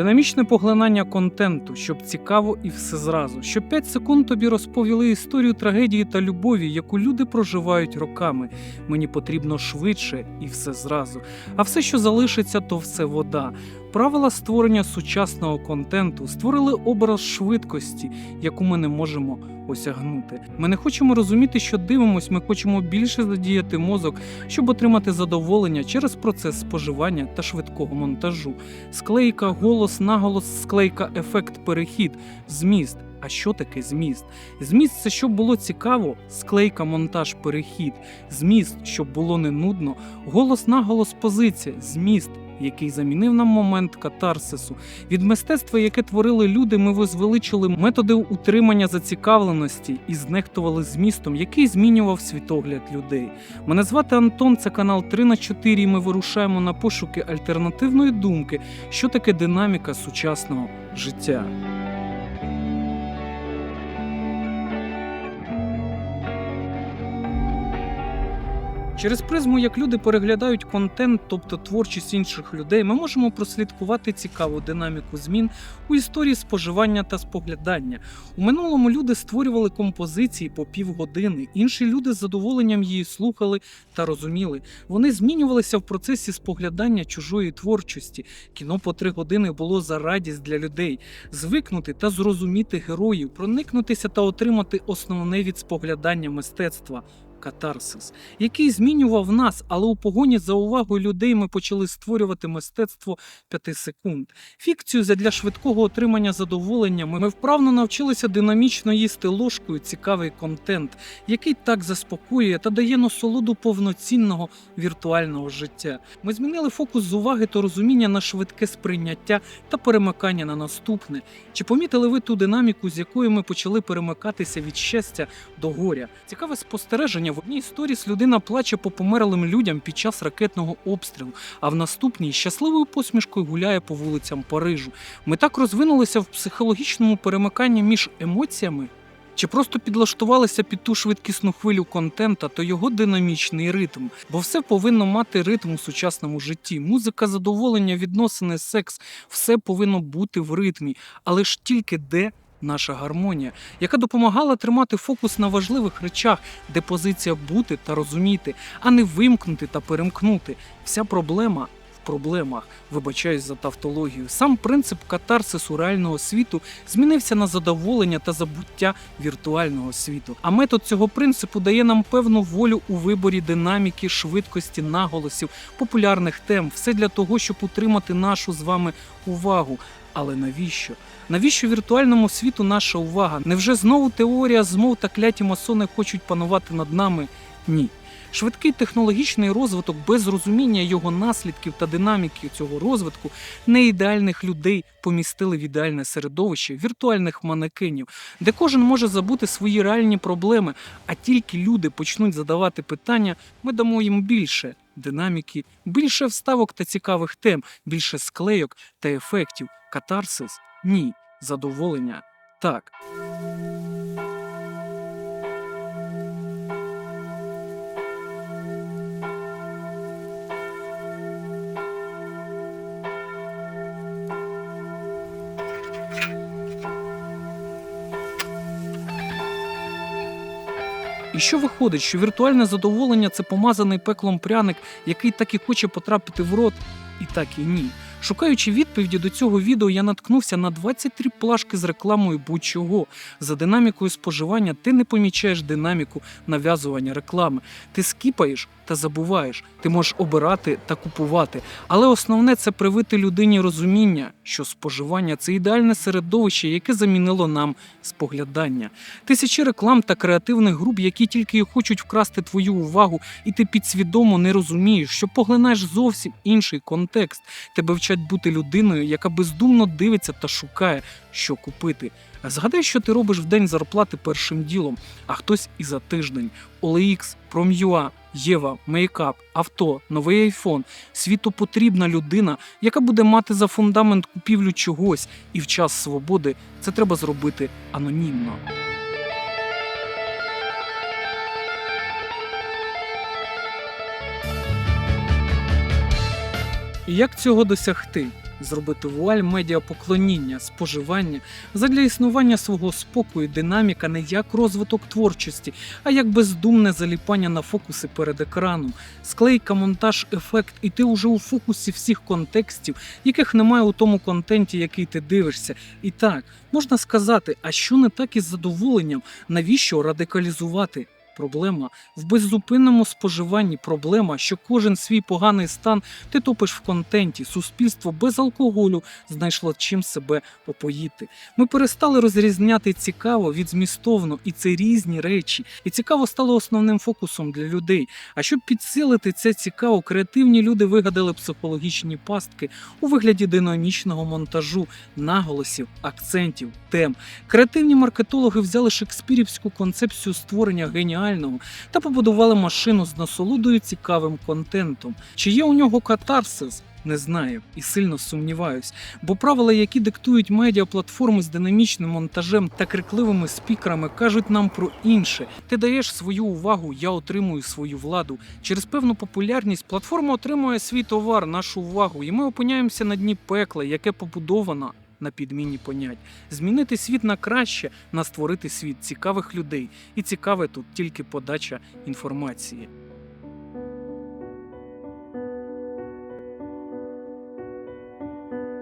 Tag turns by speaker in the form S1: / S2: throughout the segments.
S1: Динамічне поглинання контенту, щоб цікаво і все зразу. Щоб 5 секунд тобі розповіли історію трагедії та любові, яку люди проживають роками. Мені потрібно швидше і все зразу. А все, що залишиться, то все вода. Правила створення сучасного контенту створили образ швидкості, яку ми не можемо осягнути. Ми не хочемо розуміти, що дивимось, ми хочемо більше задіяти мозок, щоб отримати задоволення через процес споживання та швидкого монтажу. Склейка, голос, наголос, склейка, ефект, перехід, зміст. А що таке зміст? Зміст це щоб було цікаво, склейка, монтаж, перехід, зміст, щоб було не нудно, голос, наголос, позиція, зміст. Який замінив нам момент катарсису. Від мистецтва, яке творили люди, ми возвеличили методи утримання зацікавленості і знехтували змістом, який змінював світогляд людей. Мене звати Антон, це канал 3 на 4 і ми вирушаємо на пошуки альтернативної думки, що таке динаміка сучасного життя. Через призму, як люди переглядають контент, тобто творчість інших людей, ми можемо прослідкувати цікаву динаміку змін у історії споживання та споглядання. У минулому люди створювали композиції по півгодини, інші люди з задоволенням її слухали та розуміли. Вони змінювалися в процесі споглядання чужої творчості. Кіно по три години було за радість для людей, звикнути та зрозуміти героїв, проникнутися та отримати основне від споглядання мистецтва. Катарсис, який змінював нас, але у погоні за увагою людей ми почали створювати мистецтво 5 секунд. Фікцію задля швидкого отримання задоволення ми вправно навчилися динамічно їсти ложкою цікавий контент, який так заспокоює та дає насолоду повноцінного віртуального життя. Ми змінили фокус з уваги та розуміння на швидке сприйняття та перемикання на наступне. Чи помітили ви ту динаміку, з якою ми почали перемикатися від щастя до горя? Цікаве спостереження. В одній сторіс людина плаче по померлим людям під час ракетного обстрілу, а в наступній щасливою посмішкою гуляє по вулицям Парижу. Ми так розвинулися в психологічному перемиканні між емоціями. Чи просто підлаштувалися під ту швидкісну хвилю контента, то його динамічний ритм, бо все повинно мати ритм у сучасному житті. Музика, задоволення, відносини, секс все повинно бути в ритмі, але ж тільки де наша гармонія, яка допомагала тримати фокус на важливих речах, де позиція бути та розуміти, а не вимкнути та перемкнути. Вся проблема. Проблемах, вибачаюсь за тавтологію, сам принцип катарсису реального світу змінився на задоволення та забуття віртуального світу. А метод цього принципу дає нам певну волю у виборі динаміки, швидкості, наголосів, популярних тем, все для того, щоб утримати нашу з вами увагу. Але навіщо? Навіщо віртуальному світу наша увага? Невже знову теорія змов та кляті масони хочуть панувати над нами? Ні. Швидкий технологічний розвиток без розуміння його наслідків та динаміки цього розвитку неідеальних людей помістили в ідеальне середовище віртуальних манекенів, де кожен може забути свої реальні проблеми, а тільки люди почнуть задавати питання, ми дамо їм більше динаміки, більше вставок та цікавих тем, більше склейок та ефектів. Катарсис ні. Задоволення так. І що виходить, що віртуальне задоволення це помазаний пеклом пряник, який так і хоче потрапити в рот, і так і ні. Шукаючи відповіді до цього відео, я наткнувся на 23 плашки з рекламою будь-чого. За динамікою споживання ти не помічаєш динаміку нав'язування реклами. Ти скіпаєш та забуваєш. Ти можеш обирати та купувати. Але основне це привити людині розуміння, що споживання це ідеальне середовище, яке замінило нам споглядання. Тисячі реклам та креативних груп, які тільки і хочуть вкрасти твою увагу, і ти підсвідомо не розумієш, що поглинаєш зовсім інший контекст. Тебе вчать бути людиною, яка бездумно дивиться та шукає, що купити. Згадай, що ти робиш в день зарплати першим ділом, а хтось і за тиждень. OLX, Prom.ua, Єва, мейкап, авто, новий айфон. Світу потрібна людина, яка буде мати за фундамент купівлю чогось, і в час свободи це треба зробити анонімно. Як цього досягти? зробити вуаль медіапоклоніння, споживання задля існування свого спокою, динаміка не як розвиток творчості, а як бездумне заліпання на фокуси перед екраном, склейка, монтаж, ефект, і ти уже у фокусі всіх контекстів, яких немає у тому контенті, який ти дивишся. І так, можна сказати, а що не так із задоволенням, навіщо радикалізувати? Проблема в беззупинному споживанні. Проблема, що кожен свій поганий стан ти топиш в контенті. Суспільство без алкоголю знайшло чим себе опоїти. Ми перестали розрізняти цікаво від змістовно, і це різні речі. І цікаво стало основним фокусом для людей. А щоб підсилити це цікаво, креативні люди вигадали психологічні пастки у вигляді динамічного монтажу, наголосів, акцентів, тем. Креативні маркетологи взяли шекспірівську концепцію створення геніального та побудували машину з насолодою цікавим контентом. Чи є у нього катарсис? Не знаю і сильно сумніваюсь, бо правила, які диктують медіаплатформи з динамічним монтажем та крикливими спікерами, кажуть нам про інше. Ти даєш свою увагу, я отримую свою владу. Через певну популярність платформа отримує свій товар, нашу увагу, і ми опиняємося на дні пекла, яке побудовано на підміні понять. Змінити світ на краще, на створити світ цікавих людей. І цікаве тут тільки подача інформації.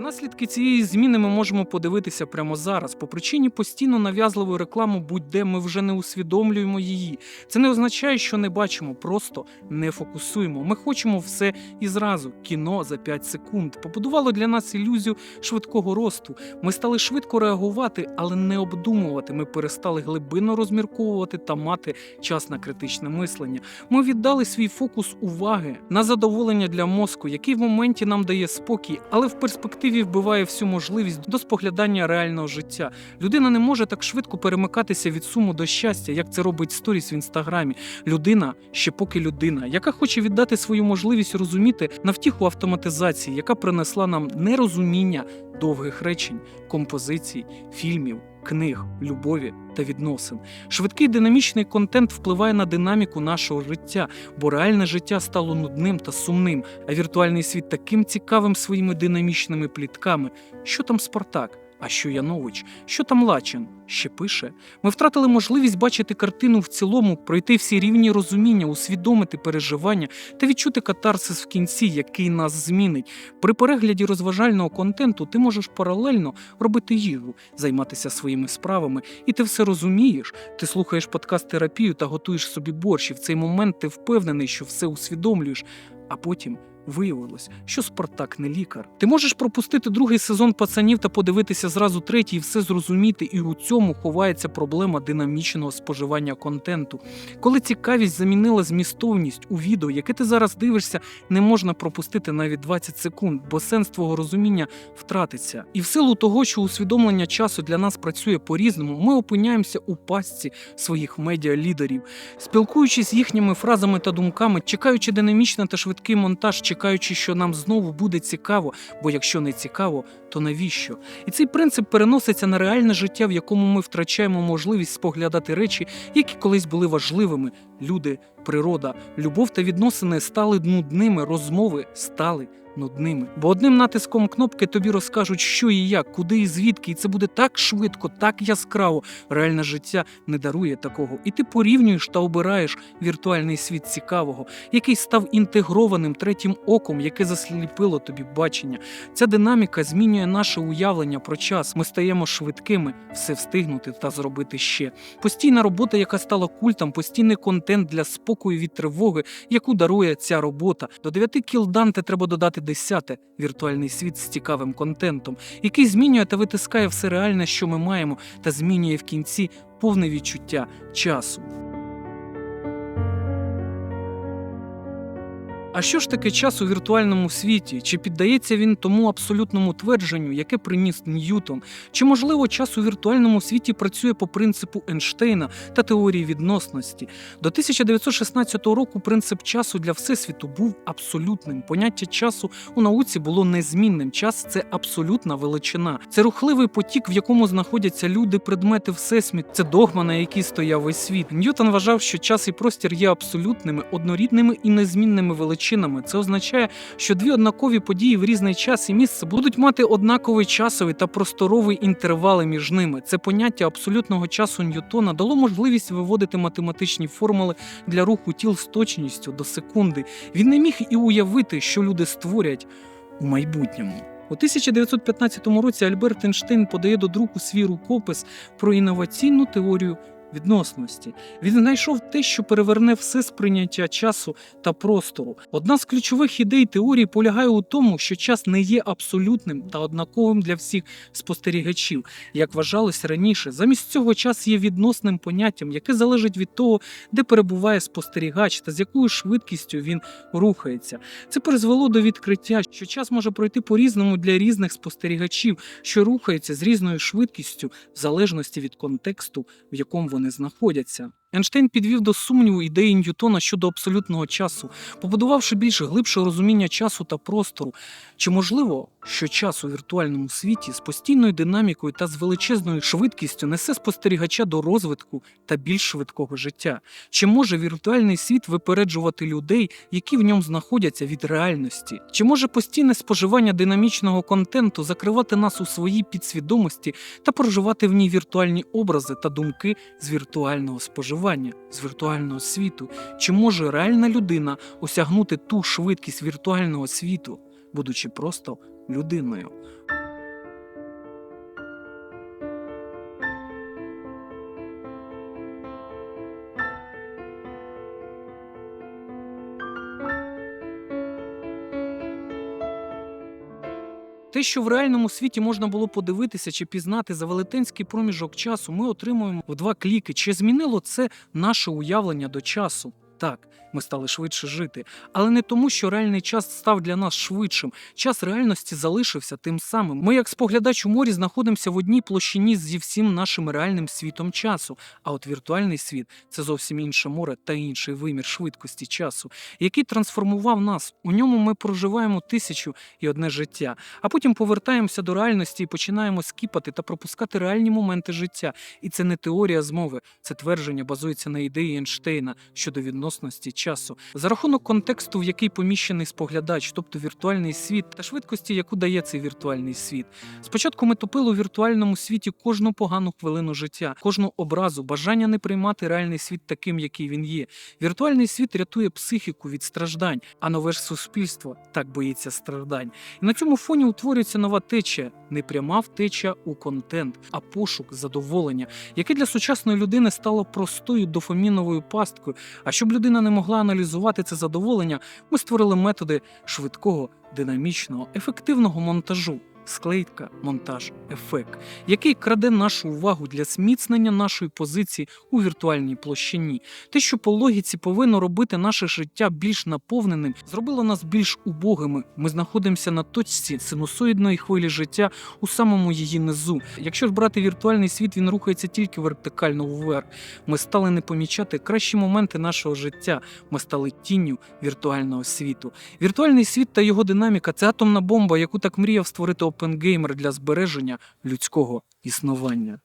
S1: Наслідки цієї зміни ми можемо подивитися прямо зараз. По причині постійно нав'язливої реклами будь-де ми вже не усвідомлюємо її. Це не означає, що не бачимо, просто не фокусуємо. Ми хочемо все і зразу. Кіно за 5 секунд побудувало для нас ілюзію швидкого росту. Ми стали швидко реагувати, але не обдумувати. Ми перестали глибинно розмірковувати та мати час на критичне мислення. Ми віддали свій фокус уваги на задоволення для мозку, який в моменті нам дає спокій, але в перспективі вбиває всю можливість до споглядання реального життя. Людина не може так швидко перемикатися від суму до щастя, як це робить сторіс в інстаграмі. Людина ще поки людина, яка хоче віддати свою можливість розуміти навтіху автоматизації, яка принесла нам нерозуміння довгих речень, композицій, фільмів. Книг, любові та відносин. Швидкий динамічний контент впливає на динаміку нашого життя, бо реальне життя стало нудним та сумним, а віртуальний світ таким цікавим своїми динамічними плітками. Що там Спартак? А що Янович? Що там Лачин? Ще пише. Ми втратили можливість бачити картину в цілому, пройти всі рівні розуміння, усвідомити переживання та відчути катарсис в кінці, який нас змінить. При перегляді розважального контенту ти можеш паралельно робити їжу, займатися своїми справами, і ти все розумієш. Ти слухаєш подкаст терапію та готуєш собі борщ. І в цей момент ти впевнений, що все усвідомлюєш, а потім. Виявилось, що Спартак не лікар. Ти можеш пропустити другий сезон пацанів та подивитися зразу третій і все зрозуміти, і у цьому ховається проблема динамічного споживання контенту. Коли цікавість замінила змістовність у відео, яке ти зараз дивишся, не можна пропустити навіть 20 секунд, бо сенс твого розуміння втратиться. І в силу того, що усвідомлення часу для нас працює по-різному, ми опиняємося у пастці своїх медіалідерів, спілкуючись їхніми фразами та думками, чекаючи динамічний та швидкий монтаж, чекаючи, що нам знову буде цікаво, бо якщо не цікаво, то навіщо? І цей принцип переноситься на реальне життя, в якому ми втрачаємо можливість споглядати речі, які колись були важливими. Люди, природа, любов та відносини стали нудними, розмови стали нудними. Бо одним натиском кнопки тобі розкажуть, що і як, куди і звідки, і це буде так швидко, так яскраво. Реальне життя не дарує такого. І ти порівнюєш та обираєш віртуальний світ цікавого, який став інтегрованим третім оком, яке засліпило тобі бачення. Ця динаміка змінює наше уявлення про час. Ми стаємо швидкими, все встигнути та зробити ще. Постійна робота, яка стала культом, постійний контент для спокою від тривоги, яку дарує ця робота. До 9 кіл Данте треба додати десяте віртуальний світ з цікавим контентом, який змінює та витискає все реальне, що ми маємо, та змінює в кінці повне відчуття часу. А що ж таке час у віртуальному світі? Чи піддається він тому абсолютному твердженню, яке приніс Ньютон? Чи можливо час у віртуальному світі працює по принципу Ейнштейна та теорії відносності? До 1916 року принцип часу для всесвіту був абсолютним. Поняття часу у науці було незмінним. Час це абсолютна величина. Це рухливий потік, в якому знаходяться люди, предмети, всесвіт. Це догма, на якій стояв весь світ. Ньютон вважав, що час і простір є абсолютними, однорідними і незмінними величинами причинами. Це означає, що дві однакові події в різний час і місце будуть мати однаковий часовий та просторовий інтервали між ними. Це поняття абсолютного часу Ньютона дало можливість виводити математичні формули для руху тіл з точністю до секунди. Він не міг і уявити, що люди створять у майбутньому. У 1915 році Альберт Ейнштейн подає до друку свій рукопис про інноваційну теорію відносності. Він знайшов те, що переверне все сприйняття часу та простору. Одна з ключових ідей теорії полягає у тому, що час не є абсолютним та однаковим для всіх спостерігачів, як вважалось раніше. Замість цього час є відносним поняттям, яке залежить від того, де перебуває спостерігач та з якою швидкістю він рухається. Це призвело до відкриття, що час може пройти по-різному для різних спостерігачів, що рухаються з різною швидкістю в залежності від контексту, в якому вони знаходяться. Ейнштейн підвів до сумніву ідеї Ньютона щодо абсолютного часу, побудувавши більш глибше розуміння часу та простору. Чи можливо, що час у віртуальному світі з постійною динамікою та з величезною швидкістю несе спостерігача до розвитку та більш швидкого життя? Чи може віртуальний світ випереджувати людей, які в ньому знаходяться від реальності? Чи може постійне споживання динамічного контенту закривати нас у своїй підсвідомості та проживати в ній віртуальні образи та думки з віртуального споживання, з віртуального світу? Чи може реальна людина осягнути ту швидкість віртуального світу, будучи просто людиною? Те, що в реальному світі можна було подивитися чи пізнати за велетенський проміжок часу, ми отримуємо в два кліки. Чи змінило це наше уявлення до часу? Так, ми стали швидше жити, але не тому, що реальний час став для нас швидшим. Час реальності залишився тим самим. Ми, як споглядач у морі, знаходимося в одній площині зі всім нашим реальним світом часу. А от віртуальний світ це зовсім інше море та інший вимір швидкості часу, який трансформував нас. У ньому ми проживаємо тисячу і одне життя, а потім повертаємося до реальності і починаємо скіпати та пропускати реальні моменти життя. І це не теорія змови, це твердження базується на ідеї Ейнштейна щодо відносності часу. За рахунок контексту, в який поміщений споглядач, тобто віртуальний світ, та швидкості, яку дає цей віртуальний світ. Спочатку ми топили у віртуальному світі кожну погану хвилину життя, кожну образу, бажання не приймати реальний світ таким, який він є. Віртуальний світ рятує психіку від страждань, а нове ж суспільство так боїться страждань. І на цьому фоні утворюється нова течія, не пряма втеча у контент, а пошук задоволення, яке для сучасної людини стало простою дофаміновою пасткою. А щоб людина не могла аналізувати це задоволення, ми створили методи швидкого, динамічного, ефективного монтажу. Склейка, монтаж, ефект, який краде нашу увагу для зміцнення нашої позиції у віртуальній площині. Те, що по логіці повинно робити наше життя більш наповненим, зробило нас більш убогими. Ми знаходимося на точці синусоїдної хвилі життя у самому її низу. Якщо ж брати віртуальний світ, він рухається тільки вертикально вверх. Ми стали не помічати кращі моменти нашого життя. Ми стали тінню віртуального світу. Віртуальний світ та його динаміка це атомна бомба, яку так мріяв створити опенгеймер для збереження людського існування.